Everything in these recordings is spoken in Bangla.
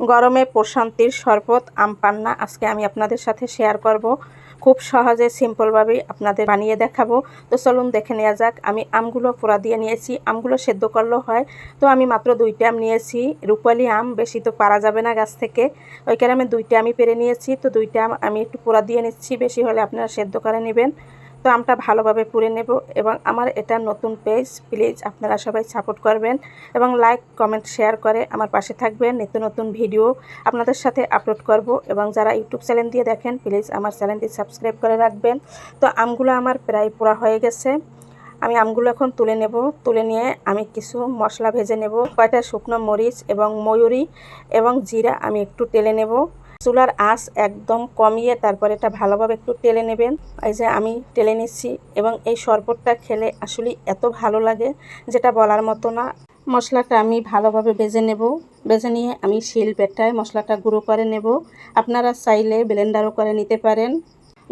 গরমে প্রশান্তির শরবত, আম পান্না আজকে আমি আপনাদের সাথে শেয়ার করব। খুব সহজে সিম্পলভাবেই আপনাদের বানিয়ে দেখাবো। তো চলুন দেখে নেওয়া যাক। আমি আমগুলো পোড়া দিয়ে নিয়েছি। আমগুলো সেদ্ধ করলেও হয়। তো আমি মাত্র দুইটা আম নিয়েছি। রূপালি আম, বেশি তো পারা যাবে না গাছ থেকে। ওই কারণে দুইটা আমি পেরে নিয়েছি। তো দুইটা আম আমি একটু পোড়া দিয়ে নিচ্ছি। বেশি হলে আপনারা সেদ্ধ করে নেবেন। তো আমটা ভালোভাবে পুড়ে নেব এবং আমার এটা নতুন পেজ প্লিজ আপনারা সবাই সাপোর্ট করবেন এবং লাইক কমেন্ট শেয়ার করে আমার পাশে থাকবেন। নিত্য নতুন ভিডিও আপনাদের সাথে আপলোড করব এবং যারা ইউটিউব চ্যানেল দিয়ে দেখেন প্লিজ আমার চ্যানেলটি সাবস্ক্রাইব করে রাখবেন। তো আমগুলো আমার প্রায় পুরা হয়ে গেছে। আমি আমগুলো এখন তুলে নেব। তুলে নিয়ে আমি কিছু মশলা ভেজে নেব। কয়টা শুকনো মরিচ এবং ময়ূরি এবং জিরা আমি একটু টেলে নেব। চুলার আঁচ একদম কমিয়ে তারপরে এটা ভালোভাবে একটু টেলে নেবেন। এই যে আমি টেলে নিচ্ছি এবং এই শরবতটা খেলে আসলে এত ভালো লাগে যেটা বলার মতো না। মশলাটা আমি ভালোভাবে বেজে নেব। বেজে নিয়ে আমি শিল পেটায় মশলাটা গুঁড়ো করে নেব। আপনারা চাইলে ব্লেন্ডারও করে নিতে পারেন।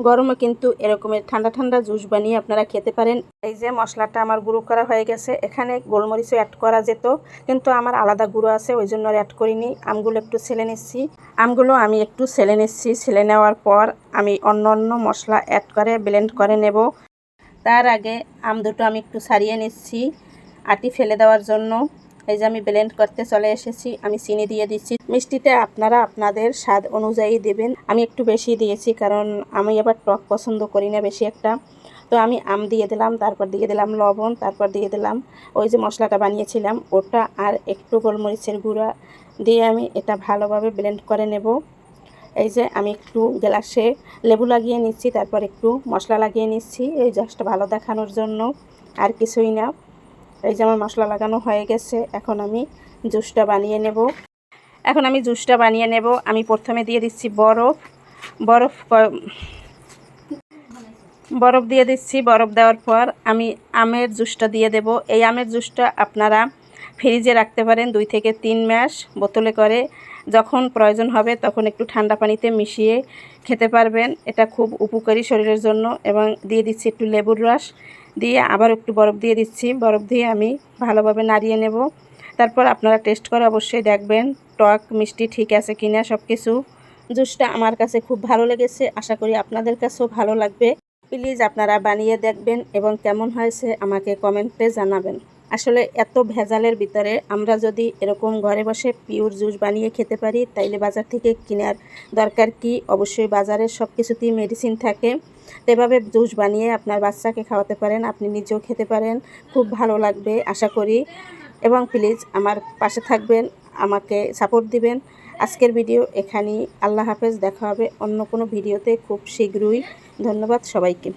গরমে কিন্তু এরকমের ঠান্ডা ঠান্ডা জুস বানিয়ে আপনারা খেতে পারেন। এই যে মশলাটা আমার গুঁড়ো করা হয়ে গেছে, এখানে গোলমরিচও অ্যাড করা যেত, কিন্তু আমার আলাদা গুঁড়ো আছে, ওই জন্য অ্যাড করিনি। আমগুলো একটু ছেলে নিচ্ছি। আমগুলো আমি একটু ছেলে নিচ্ছি ছেলে নেওয়ার পর আমি অন্য অন্য মশলা অ্যাড করে ব্লেন্ড করে নেব। তার আগে আম দুটো আমি একটু ছাড়িয়ে নিচ্ছি, আটি ফেলে দেওয়ার জন্য। এই যে আমি ব্লেন্ড করতে চলে এসেছি, আমি চিনি দিয়ে দিচ্ছি। মিষ্টিতে আপনারা আপনাদের স্বাদ অনুযায়ী দেবেন। আমি একটু বেশি দিয়েছি কারণ আমি আবার টক পছন্দ করি না বেশি একটা। তো আমি আম দিয়ে দিলাম, তারপর দিয়ে দিলাম লবণ, তারপর দিয়ে দিলাম ওই যে মশলাটা বানিয়েছিলাম, ওটা আর একটু গোলমরিচের গুঁড়া দিয়ে আমি এটা ভালোভাবে ব্লেন্ড করে নেব। এই যে আমি একটু গ্লাসে লেবু লাগিয়ে নিচ্ছি, তারপর একটু মশলা লাগিয়ে নিচ্ছি, এই জাস্ট ভালো দেখানোর জন্য। আর কিছুই না। এই যে আমার মশলা লাগানো হয়ে গেছে, এখন আমি জুসটা বানিয়ে নেব। এখন আমি জুসটা বানিয়ে নেব। আমি প্রথমে দিয়ে দিচ্ছি বরফ। বরফ বরফ দিয়ে দিচ্ছি। বরফ দেওয়ার পর আমি আমের জুসটা দিয়ে দেব। এই আমের জুসটা আপনারা ফ্রিজে রাখতে পারেন দুই থেকে তিন মাস বোতলে করে। যখন প্রয়োজন হবে তখন একটু ঠান্ডা পানিতে মিশিয়ে খেতে পারবেন। এটা খুব উপকারী শরীরের জন্য এবং দিয়ে দিচ্ছি একটু লেবুর রস। দিয়ে আবার একটু বরফ দিয়ে দিচ্ছি। বরফ দিয়ে আমি ভালোভাবে নাড়িয়ে নেব। তারপর আপনারা টেস্ট করে অবশ্যই দেখবেন টক মিষ্টি ঠিক আছে কিনা সব কিছু জুসটা আমার কাছে খুব ভালো লেগেছে। আশা করি আপনাদের কাছেও ভালো লাগবে। প্লিজ আপনারা বানিয়ে দেখবেন এবং কেমন হয়েছে আমাকে কমেন্টে জানাবেন। আসলে এত ভেজালের ভিতরে আমরা যদি এরকম ঘরে বসে পিওর জুস বানিয়ে খেতে পারি, তাইলে বাজার থেকে কেনার দরকার কি? অবশ্যই বাজারে সব কিছুতেই মেডিসিন থাকে এভাবে জুস বানিয়ে আপনার বাচ্চাকে খাওয়াতে পারেন, আপনি নিজেও খেতে পারেন। খুব ভালো লাগবে, আশা করি। এবং প্লিজ আমার পাশে থাকবেন, আমাকে সাপোর্ট দিবেন। আজকের ভিডিও এখানেই। আল্লাহ হাফেজ, দেখা হবে অন্য কোনো ভিডিওতে খুব শীঘ্রই। ধন্যবাদ সবাইকে।